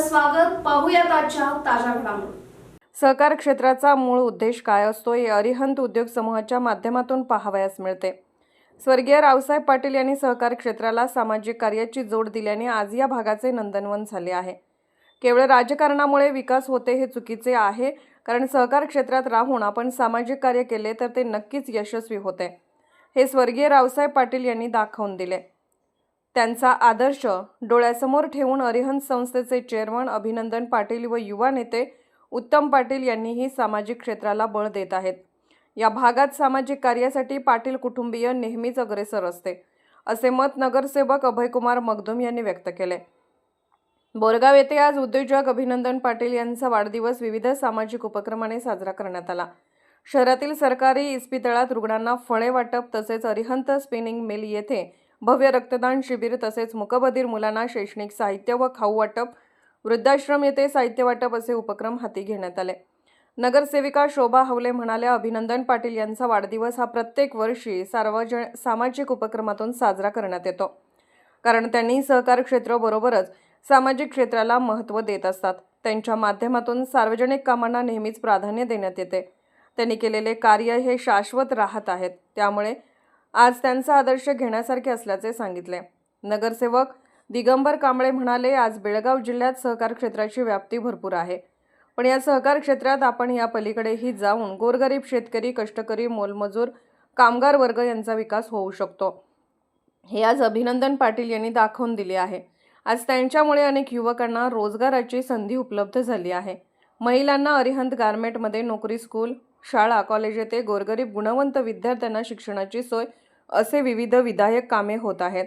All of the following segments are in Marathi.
स्वागत पाहूयात आजच्या ताज्या घडामोडी. सहकार क्षेत्राचा मूळ उद्देश काय असतो हे अरिहंत उद्योग समूहाच्या माध्यमातून पाहावयास मिळते. स्वर्गीय रावसाहेब पाटील यांनी सहकार क्षेत्राला सामाजिक कार्याची जोड दिल्याने आज या भागाचे नंदनवन झाले आहे. केवळ राजकारणामुळे विकास होते हे चुकीचे आहे कारण सहकार क्षेत्रात राहून आपण सामाजिक कार्य केले तर ते नक्कीच यशस्वी होते. हे स्वर्गीय रावसाहेब पाटील यांनी दाखवून दिले. त्यांचा आदर्श डोळ्यासमोर ठेवून अरिहंत संस्थेचे चेअरमन अभिनंदन पाटील व युवा नेते उत्तम पाटील यांनीही सामाजिक क्षेत्राला बळ देत आहेत. या भागात सामाजिक कार्यासाठी पाटील कुटुंबीय नेहमीच अग्रेसर असते असे मत नगरसेवक अभयकुमार मगदुम यांनी व्यक्त केले. बोरगाव येथे आज उद्योजक अभिनंदन पाटील यांचा वाढदिवस विविध सामाजिक उपक्रमाने साजरा करण्यात आला. शहरातील सरकारी इस्पितळात रुग्णांना फळे वाटप तसेच अरिहंत स्पिनिंग मिल येथे भव्य रक्तदान शिबिर तसेच मुकबधीर मुलांना शैक्षणिक साहित्य व खाऊ वाटप वृद्धाश्रम येथे साहित्य वाटप असे उपक्रम हाती घेण्यात आले. नगरसेविका शोभा हवले म्हणाल्या अभिनंदन पाटील यांचा वाढदिवस हा प्रत्येक वर्षी सार्वजन सामाजिक उपक्रमातून साजरा करण्यात येतो. कारण त्यांनी सहकार क्षेत्राबरोबरच सामाजिक क्षेत्राला महत्त्व देत असतात. त्यांच्या माध्यमातून सार्वजनिक कामांना नेहमीच प्राधान्य देण्यात येते. त्यांनी केलेले कार्य हे शाश्वत राहत आहेत. त्यामुळे आज त्यांचा आदर्श घेण्यासारखे असल्याचे सांगितले. नगरसेवक दिगंबर कांबळे म्हणाले आज बेळगाव जिल्ह्यात सहकार क्षेत्राची व्याप्ती भरपूर आहे. पण या सहकार क्षेत्रात आपण या पलीकडेही जाऊन गोरगरीब शेतकरी कष्टकरी मोलमजूर कामगार वर्ग यांचा विकास होऊ शकतो. हे आज अभिनंदन पाटील यांनी दाखवून दिले आहे. आज त्यांच्यामुळे अनेक युवकांना रोजगाराची संधी उपलब्ध झाली आहे. महिलांना अरिहंत गारमेंटमध्ये नोकरी स्कूल शाळा कॉलेज येथे गोरगरीब गुणवंत विद्यार्थ्यांना शिक्षणाची सोय असे विविध विधायक कामे होत आहेत.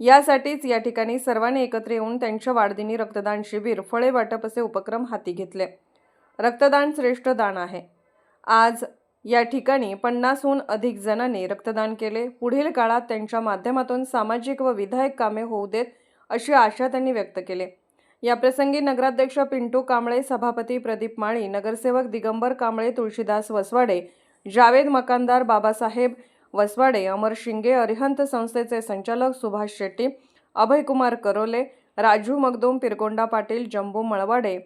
यासाठीच या ठिकाणी सर्वांनी एकत्र येऊन त्यांच्या वाढदिनी रक्तदान शिबिर फळे वाटप असे उपक्रम हाती घेतले. रक्तदान श्रेष्ठ दान आहे. आज या ठिकाणी पन्नासहून अधिक जणांनी रक्तदान केले. पुढील काळात त्यांच्या माध्यमातून सामाजिक व विधायक कामे होऊ देत अशी आशा त्यांनी व्यक्त केली. याप्रसंगी नगराध्यक्ष पिंटू कांबळे सभापती प्रदीप माळी नगरसेवक दिगंबर कांबळे तुळशीदास वसवाडे जावेद मकानदार बाबासाहेब वसवाडे अमर शिंगे अरिहंत संस्थेचे संचालक सुभाष शेट्टी अभयकुमार करोले राजू मगदूम पिरकोंडा पाटील जंबू मळवाडे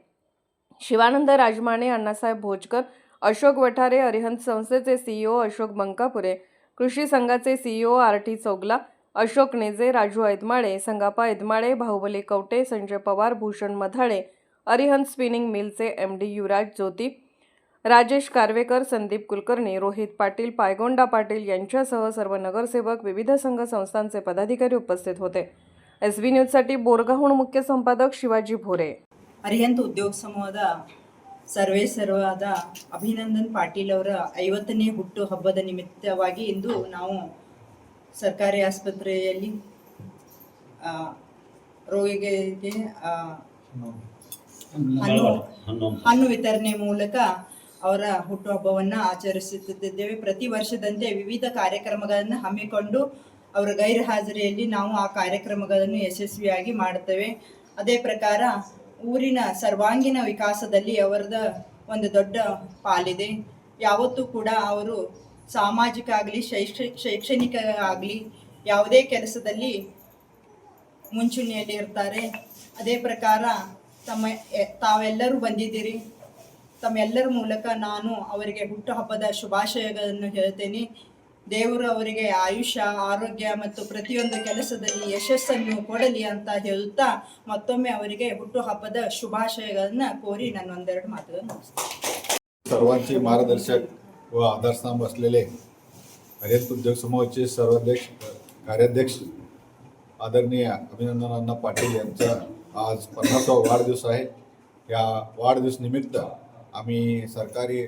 शिवानंद राजमाने अण्णासाहेब भोजकर अशोक वठारे अरिहंत संस्थेचे सीईओ अशोक बंकापुरे कृषी संघाचे CEO R T Chougala Ashok Neje Raju Aidmale Sangappa Aidmale Bahubali Kavate Sanjay Pawar Bhushan Madhale Arihant spinning मिलचे M D Yuvraj Jyoti Rajesh Karvekar Sandeep Kulkarni Rohit Patil Paygonda Patil यांच्यासह सर्व नगरसेवक विविध संघ संस्थांचे पदाधिकारी उपस्थित होते एस बी न्यूजसाठी बोरगाहून मुख्य संपादक शिवाजी भोरे ಅರಿಹಂತ ಉದ್ಯೋಗ ಸಮೂಹದ ಸರ್ವೇ ಸರ್ವಾದ ಅಭಿನಂದನ್ ಪಾಟೀಲ್ ಅವರ ಐವತ್ತನೇ ಹುಟ್ಟು ಹಬ್ಬದ ನಿಮಿತ್ತವಾಗಿ ಇಂದು ನಾವು ಸರ್ಕಾರಿ ಆಸ್ಪತ್ರೆಯಲ್ಲಿ ಆ, ರೋಗಿಗಳಿಗೆ ಆ, ಹಣ್ಣು ಹಣ್ಣು ವಿತರಣೆ ಮೂಲಕ ಅವರ ಹುಟ್ಟುಹಬ್ಬವನ್ನು ಆಚರಿಸುತ್ತಿದ್ದೇವೆ. ಪ್ರತಿ ವರ್ಷದಂತೆ ವಿವಿಧ ಕಾರ್ಯಕ್ರಮಗಳನ್ನು ಹಮ್ಮಿಕೊಂಡು ಅವರ ಗೈರು ಹಾಜರಿಯಲ್ಲಿ ನಾವು ಆ ಕಾರ್ಯಕ್ರಮಗಳನ್ನು ಯಶಸ್ವಿಯಾಗಿ ಮಾಡುತ್ತೇವೆ. ಅದೇ ಪ್ರಕಾರ ಊರಿನ ಸರ್ವಾಂಗೀಣ ವಿಕಾಸದಲ್ಲಿ ಅವರದ ಒಂದು ದೊಡ್ಡ ಪಾಲಿದೆ. ಯಾವತ್ತೂ ಕೂಡ ಅವರು ಸಾಮಾಜಿಕ ಆಗಲಿ, ಶೈಕ್ಷ, ಶೈಕ್ಷಣಿಕ ಆಗಲಿ ಯಾವುದೇ ಕೆಲಸದಲ್ಲಿ ಮುಂಚೂಣಿಯಲ್ಲಿ ಇರ್ತಾರೆ ಅದೇ ಪ್ರಕಾರ ತಮ್ಮ ತಾವೆಲ್ಲರೂ ಬಂದಿದ್ದೀರಿ. ತಮ್ಮೆಲ್ಲರ ಮೂಲಕ ನಾನು ಅವರಿಗೆ ಹುಟ್ಟುಹಬ್ಬದ ಶುಭಾಶಯಗಳನ್ನು ಹೇಳ್ತೇನೆ ದೇವರು ಅವರಿಗೆ ಆಯುಷ್ಯ ಆರೋಗ್ಯ ಮತ್ತು ಪ್ರತಿಯೊಂದು ಕೆಲಸದಲ್ಲಿ ಯಶಸ್ಸನ್ನು ಕೊಡಲಿ ಅಂತ ಹೇಳುತ್ತಾ ಮತ್ತೊಮ್ಮೆ ಅವರಿಗೆ ಹುಟ್ಟುಹಬ್ಬದ ಶುಭಾಶಯಗಳನ್ನು ಕೋರಿ ನಾನು ಒಂದೆರಡು ಮಾತುಗಳನ್ನು ಮುಗಿಸ್ತೇನೆ. सर्वांचे मार्गदर्शक व आधारस्तंभ असलेले हरित उद्योग समूहाचे सर्वाध्यक्ष कार्याध्यक्ष आदरणीय अभिनंदन पाटील यांचा आज पन्नासावा वाढदिवस आहे या वाढदिवस निमित्त आम्ही सरकारी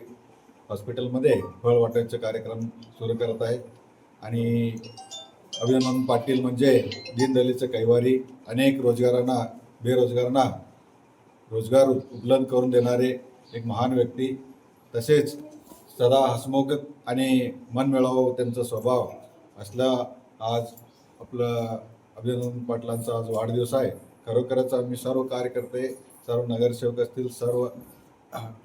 हॉस्पिटलमध्ये फळ वाटण्याचा कार्यक्रम सुरू करत आहे. आणि अभिनंदन पाटील म्हणजे दीनदलितचं कैवारी अनेक रोजगारांना बेरोजगारांना रोजगार उपलब्ध करून देणारे एक महान व्यक्ती. तसेच सदा हसमुख आणि मनमिळावू त्यांचा स्वभाव असला आज आपलं अभिनंदन पाटलांचा आज वाढदिवस आहे. खरोखरच आम्ही सर्व कार्यकर्ते सर्व नगरसेवक असतील सर्व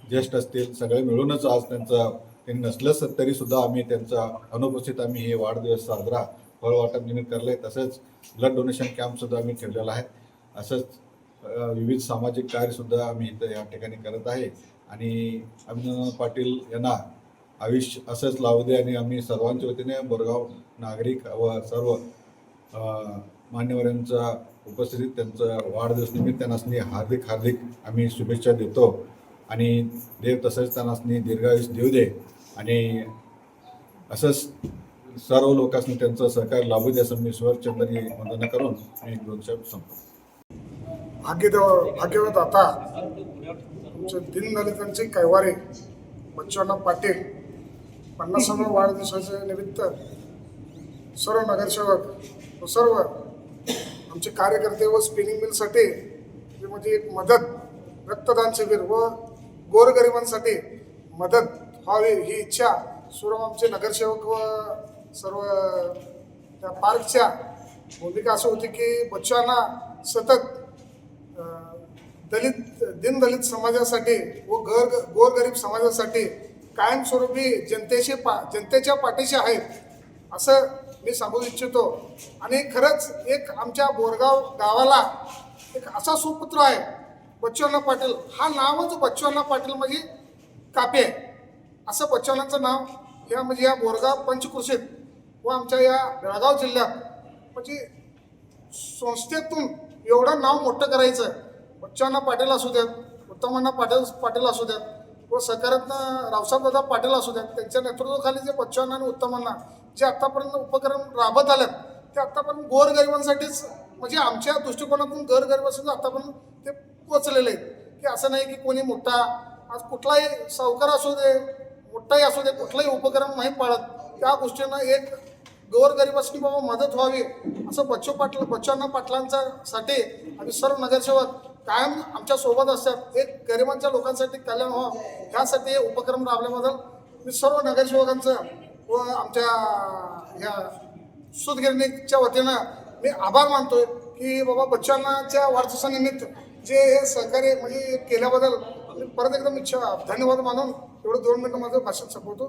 ज्येष्ठ असतील सगळे मिळूनच आज त्यांचा त्यांनी नसलंच तरी सुद्धा आम्ही त्यांचा अनुपस्थित आम्ही हे वाढदिवस साजरा फळ वाटप निमित्त आहे तसंच ब्लड डोनेशन कॅम्प सुद्धा आम्ही ठेवलेला आहे. असंच विविध सामाजिक कार्यसुद्धा आम्ही इथं या ठिकाणी करत आहे. आणि अभिनंदन पाटील यांना आयुष्य असंच लावू दे आणि आम्ही सर्वांच्या वतीने बोरगाव नागरिक व सर्व मान्यवरांचा मान्यवरांच्या उपस्थितीत त्यांचं वाढदिवस निमित्त त्यांना हार्दिक हार्दिक आम्ही शुभेच्छा देतो. आणि देव तसंच त्यांना दीर्घायुष देऊ दे. आणि असंच सर्व लोकांनी त्यांचं सहकार्य लाभू दे असं मी स्वरचंद्री वंदना करून मी एक दोन शब्द संपतो भाग्यदेव भाग्यवत आता आमचे दिनदलितांचे कैवारे. बच्चूअण्णा पाटील पन्नासाव्या वाढदिवसाच्या निमित्त सर्व नगरसेवक व सर्व आमचे कार्यकर्ते व स्पिनिंग मिलसाठी म्हणजे एक मदत रक्तदान शिबिर व गोरगरिबांसाठी मदत व्हावी ही इच्छा सर्व आमचे नगरसेवक व सर्व त्या पार्कच्या भूमिका असं होती की बच्चांना सतत दलित दीनदलित समाजासाठी व गर गोरगरीब समाजासाठी कायमस्वरूपी जनतेशी पा जनतेच्या पाठीशी आहेत असं मी सांगू इच्छितो. आणि खरंच एक आमच्या बोरगाव गावाला एक असा सुपुत्र आहे बच्चूअण्णा पाटील हा नावच बच्चूअण्णा पाटील म्हणजे कापे. आहे असं बच्चवनाचं नाव या म्हणजे या बोरगाव पंचकृषीत व आमच्या या बेळगाव जिल्ह्यात म्हणजे संस्थेतून एवढं नाव मोठं करायचं. बच्चूअण्णा पाटील असू द्यात उत्तमांना पाटील पाटील असू द्यात व सकारात्मक रावसाहेबदादा पाटील असू द्यात त्यांच्या नेतृत्वाखाली जे बच्चूअण्णा आणि उत्तमांना जे आत्तापर्यंत उपक्रम राबत आल्यात ते आत्तापर्यंत गोरगरिबांसाठीच म्हणजे आमच्या दृष्टिकोनातून गोरगरिबासाठी आत्तापर्यंत ते पोचलेले आहेत. की असं नाही की कोणी मोठा आज कुठलाही सावकार असू दे मोठाही असू दे कुठलाही उपक्रम नाही पाळत. त्या गोष्टींना एक गोरगरिबासाठी बाबा मदत व्हावी असं बच्चू पाटील बच्चांना पाटलांच्यासाठी आम्ही सर्व नगरसेवक कायम आमच्यासोबत असतात. एक गरिबांच्या लोकांसाठी कल्याण व्हावं ह्यासाठी हे उपक्रम राबल्याबद्दल मी सर्व नगरसेवकांचं व आमच्या ह्या सुतगिरणीच्या वतीनं मी आभार मानतोय की बाबा बच्चांनाच्या वाढदिवसानिमित्त जे हे सहकार्य म्हणजे केल्याबद्दल परत एकदम इच्छा धन्यवाद मानून एवढं दोन मिनिटं माझं भाषण संपवतो.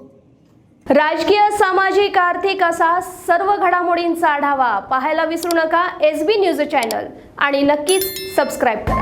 राजकीय सामाजिक आर्थिक असा सर्व घडामोडींचा आढावा पाहायला विसरू नका. एस बी न्यूज चॅनल आणि नक्कीच सबस्क्राईब करा.